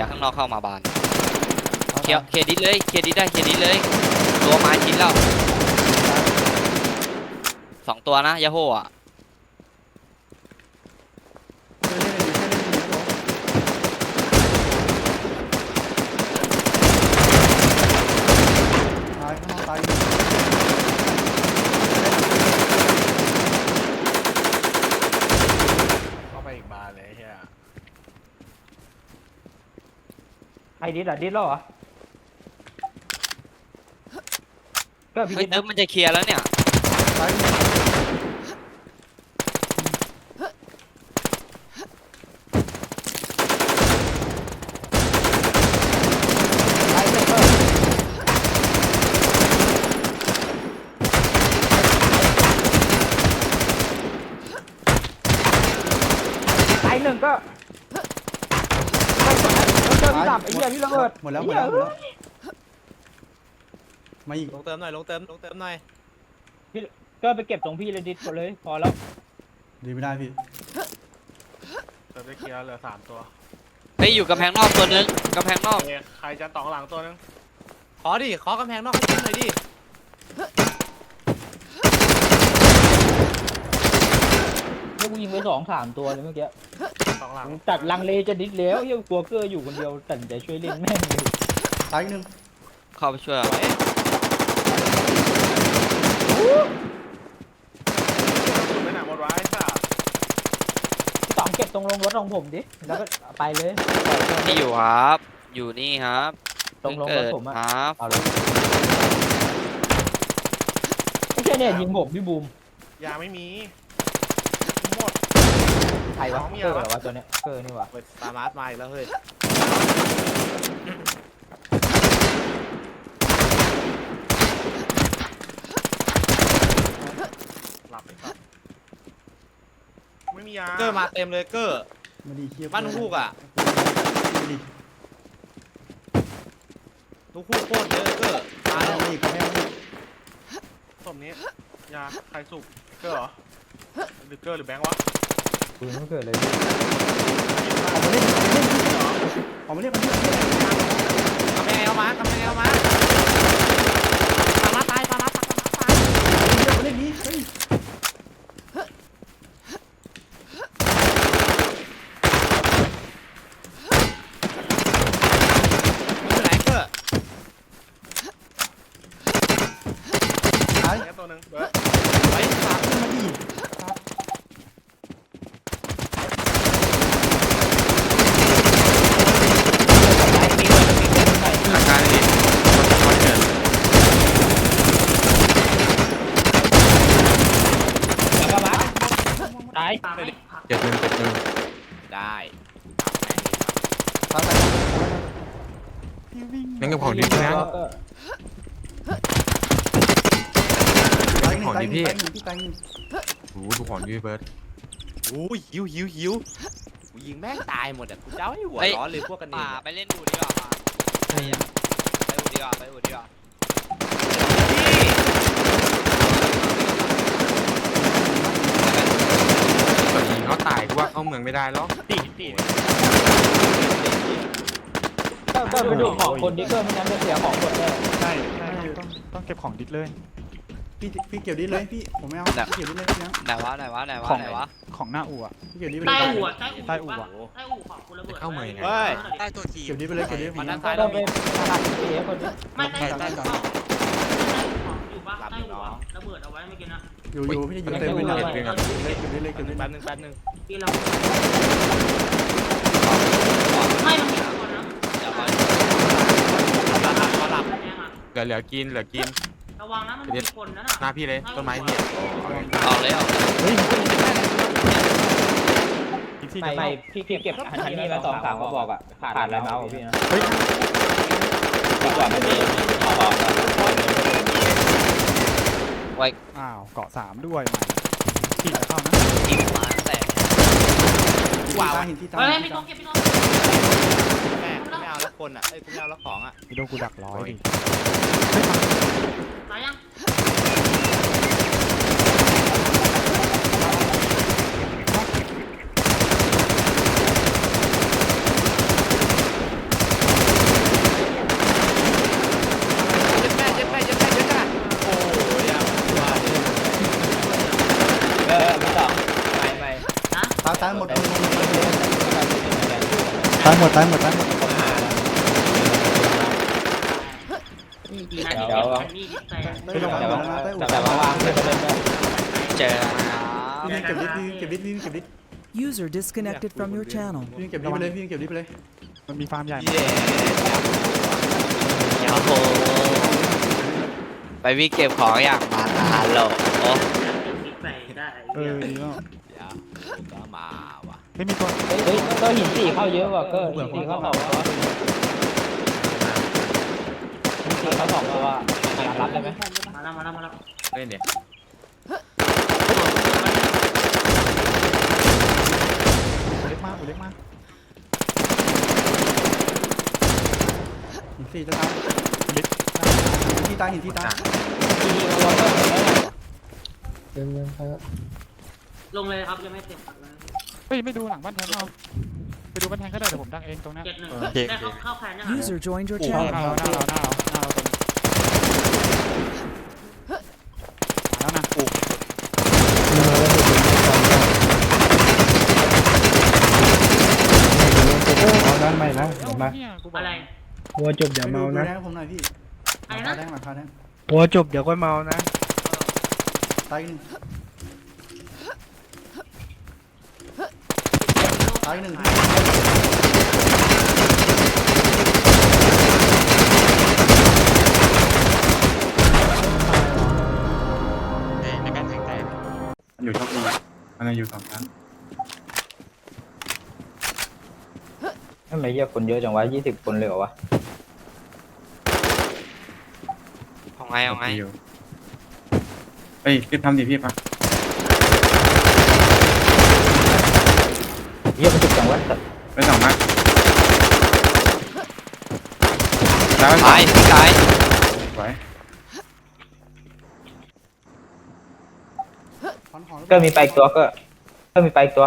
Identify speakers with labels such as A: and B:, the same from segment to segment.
A: ลียร์ข้างนอกเข้ามาบานเคลียร์เคลียร์ดิสเลยเคลียร์ดิสได้เคลียร์ดิสเลยตัวไม้ชิ้นแล้วสองตัวนะยาโฮอะ
B: ตายข้างนอกตาย
C: เข้าไปอีกบานเลยไอ้เฮีย
D: ไอ้ดิสอะดิสแล้วเหรอก็พี่
A: เฮ้ย
D: ดิส
A: เติมมันจะเคลียร์แล้วเนี่ย
B: ตาย
D: ไอ้เซอร์ไอ้หนึ่งก็ เจอพี่ดับไอ้เหี้ยพี่ระเบิด
B: หมดแล้วหมดแล้วหมดแล้วมาอีก
C: ลงเติมหน่อยลงเติมลงเติมหน่อย
D: ก็ไปเก็บตรงพี่เลยดิสหมดเลยพอแล้ว
B: ดีไม่ได้พี่
C: เติมได้เคลียร์เหลือสามตัว
A: เฮ้ยอยู่กำแพงนอกตัวนึงกำแพงนอก
C: เอ้ยใครจะต่องหลังตัวนึงขอดิขอกำแพงนอกให้ขึ้นหน่อยดิ
D: เฮีย กูยิงไปสองสามตัวเลยเมื่อกี้
C: ต่องหลัง
D: จัดลังเลจะดิสแล้วเฮียกลัวเกอร์อยู่คนเดียวแต่ใจช่วยเล่นแม่งเลย
B: ตายอีกหนึ่ง
A: เข้าไปช่วย
C: เอ๊ะไปไหนหมดวะไอ้สัส
D: พี่สองเก็บตรงลงรถของผมดิแล้วก็ไปเลย
A: ที่อยู่ครับ อยู่นี่ครับ
D: ตรงลงร
A: เกิ
D: ถ
A: ด
D: ผมอะ
A: ครับ
D: เอาเลยไม่ใช่เนี่ยยิงผมพี่บูม
C: ยาไม่มีหมด
D: ใครวะ
C: น้องมี
D: เกอร์
C: อะไร
D: เหร
C: วะ
D: อวะตัวเนี้ยเกอร์นี่วะ
C: เปิดตามาร์ทมาอีกแล้วเฮ้ยหลับไปครับไม่มียา
E: เกอร์มาเต็มเลยเกอร์
B: มาดีเคีย
E: บ้านฮูกอะ
B: มาดี
E: ทุกคู่โคตรเยอะเกอร์
B: ก
E: มา
B: ระแพ
E: แล้
B: ง
E: ว
B: มาอีกกระแพงมาอีก
C: ศพนี้ยาใครสูบเกอร์เหรอหรือเกอร์หรือแบงค์วะ
D: ปืนมันเกิดเลย
B: ออกมาเล่นออกมาเล่นออกมาเล่น
E: กำแพงเอามากำแพงเอามาปามาตายปามาตายปามาตาย
B: ออกมาเล่นนี้เฮ้ย
E: มึงอยู่ไหนเกอร์
B: ตาย
C: แค่ตัวหนึ่งเบิร์ด
E: ไว้สาม
B: ขึ้นมาดี
A: อาการนี้มันเกิด
D: แล้วก็มาตาย
F: เจ็ดหนึ่งเจ็ดหนึ่ง
E: ได้
B: ตายตาย
F: นั่นก็ของดีพี่นะ
D: เกอร์
B: ตายหนึ่ง
F: ของ
B: ตาย
F: ดี
B: ห
F: พี่
B: นึ่งตายหนึ่งพี่ตายหนึ่ง
F: โอ้โหดูของดีพี่เบิร์ด
E: โอ้ยหิวหิวหิวกูยิงแม่งตายหมดอะกูเจ้าให้หัวร้อนเลยพวกกันเอ
A: ป่าง
E: อะ
A: ไปเล่นอูดีกว่าป่าไปอะไปอูดีกว่าไปอูดีกว่า
F: เปิดยิงเขาตาย กูว่าเข้าเมืองไม่ได้หรอก
C: ตีตี
D: เกอร์เกอร์ไปดูของคนดิเกอร์ไม่งั้นจะเสียของหมดเลย
G: ใช่ใช่ต้องต้องเก็บของดิสเลย
B: พี่พี่เกี่ยวดิเลยพี่ผมไม่เอาพี่เกี่ยวดิเลยพี่นะ
A: ไหนวะไหนวะไหนวะ
G: ของ
A: ไหนวะ
G: ของหน้าอู่อะ
B: พี่เกี่ยวดิไป
H: ใต้
B: เลย
H: อู่อะใต้อู่
G: ใต้อู่อะ
H: ใต้อู่ของคุณระเบิด
F: เข้าเมืองยังไง
E: เฮ้ย
F: ใต้ตัวที
B: เกี่ยวดิไปเลยเกี่ยวดิพี่
E: มาด้าน
B: นะ
E: ซ้าย
D: ก็
E: เรา
D: ไป
E: มี
D: ตัดเสียคนนี้
H: ไม่ใต้อู่
B: ใต้
H: ใต้
B: ใต้
H: อู่ของอยู่ปะ
E: หลับ
H: ใต้
E: อยู่
H: อู่
E: เนาะ
H: อะระเบิดเอาไว้เมื่อกี้นะ
B: อยู่อยู่พี่อยู่เต็มเลยนะเกี่ยวดิเลยเกี่ยวดิเลยเกี่ยวดิ
E: แป๊บนึงแป๊บนึง
H: ที่เราไม่มันมีคนนะ
A: เดี๋ยวก่อน
E: หลับหลับหลับ
H: แดงอะ
F: เหลือเหลือกินเหลือกิน
H: ระวังนะมันมีคนนะน่ะ
F: หน้าพี่เลยต้นไม้พี่อะ
A: ออกเลยออกเลย
G: เฮ้ยอีกที่
D: ไม่
G: จะ
D: ไม่
G: เข้า
D: พี่พี่เก็บฮันนี่มาสองสามกระบอกอะขาดอะไรมาเอาพี่นะ
G: เฮ้ย
D: ดีกว่าไม่มีต่อ
A: ไว้
G: อ้าวเกาะสามด้วยใหม่ที่จะเข้านะ
A: ยิงมาตั้งแต่
B: ที่ตาหินที่ตา
H: เฮ้ย
B: หิน
H: ไม่
B: ที่
H: ต้
B: ตา
H: องเก็บไม่ต้อง
E: แม่กูไม่เอาแล้วคนอะเอ้ยกูไม่เอาแล้วของอะ
G: มีโดนกูดักร้อยดิ
H: ตายยัง
D: เออพี่ต่อไม่ไม่
H: นะ
B: ตายตายหมด
D: แต่
B: ลงลงลงลง
G: ตายหมดตายหมดตายหมด
D: ผมหาแล้ว
H: นี่ดีนะที่เก็บแคนนี่ดิสแตน
B: ได้ลงมา
D: แต่
B: หม
D: ว่า
B: ดแล้วนะได้
D: แต่ว่าว่างไม่ได้ด้วย
A: เจอครับ
B: พี่เก็บดิพี่เก็บดิพี่เก็บดิ
I: User disconnected from your channel.
B: พี่เก็บดิไปเลยพี่เก็บดิไปเลย
G: มันมีฟาร์มใหญ่
A: เย้โอ้โหไปวิ่งเก็บของอย่างมาฮัลโหลโอ้
H: ดิสไปได้
G: เออ
A: ว่ะ
G: ไม่มีตัว
D: เฮ้ยก็หินสี่เข้าเยอะว่ะก็หินสี่เข้าสองตัวหินสี่เข้าสองตัวหารับได้ไหม
H: มาแล้วมาแล้วมาแล้ว
F: เล่นเดี๋ยว
G: เล็กมากอุยเล็กมาก
B: หินสี่จะตาย
G: เล็ก
B: หินที่ตายหินที่ตาย
H: ลงเลยครับยังไม่เต็มครับ
G: เฮ้ยไม่ดูหลังบ้านแทนเอาไปดูบ้านแทนก็ได้เดี๋ยวผมดักเองตรงเนี้ย
H: เจ็ดหนึ่ง
G: โอเค
H: ได้เข้าเข้าแพนยังไง
I: User joined your
G: หน้า
I: channel.
G: เราหน้าเราหน้าเราหน้าเราตรงมาแล้วนะปลูก
B: เอาด้านใหม่นะ
G: เอ้าเนี่ยกูบอก
H: อะไร
B: หัวจบเดี๋ยวเมานะผมหน่อยพี่
H: อะไร
B: หลั
H: นะ
B: งคาแดงหลังคาแดง
J: หัวจบเดี๋ยวค่อยเมานะ
B: ตายหนึ่ง ตายหนึ่งพี่
F: เอ้ยในการแทงใจมันอยู่ช่องนี้มันอยู่สองชั้น
D: ทำไมเยอะคนเยอะจังวะยี่สิบคนเลยเหรอวะ
A: เอาไงเอาไง
F: อยู่เฮ้ยรีบทำดิพี่ปะ
D: เยอะมันจุกจังวะแต่
F: ไปสองนัดแล้วไปสอง
A: ตายตาย
F: สวย
B: ถอนหอ
D: ก็มีไปอีกตัวก็ก็มีไปอีกตัว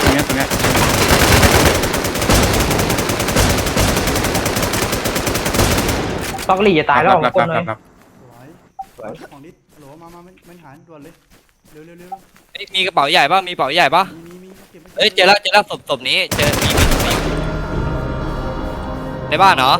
F: ตรงเนี้ยตรงเนี้ย
D: ต อกลี่จะตายแล้ว
F: รับ
D: ค
F: รั
D: น
F: บ
D: เล
F: รั
D: ย
F: บรับ
B: สวยของนิดโหลมามามันหารด่วนเลย เร็วเร็วเร็ว
A: เอ้ยมีกระเป๋าใหญ่ป่ะ มีกระเป๋าใหญ่ป่ะ
B: มีมีมีเก็บไว้
A: เอ้ยเจอแล้วเจอแล้วศพศพนี้เจอมีมีมีในบ้านเหรอ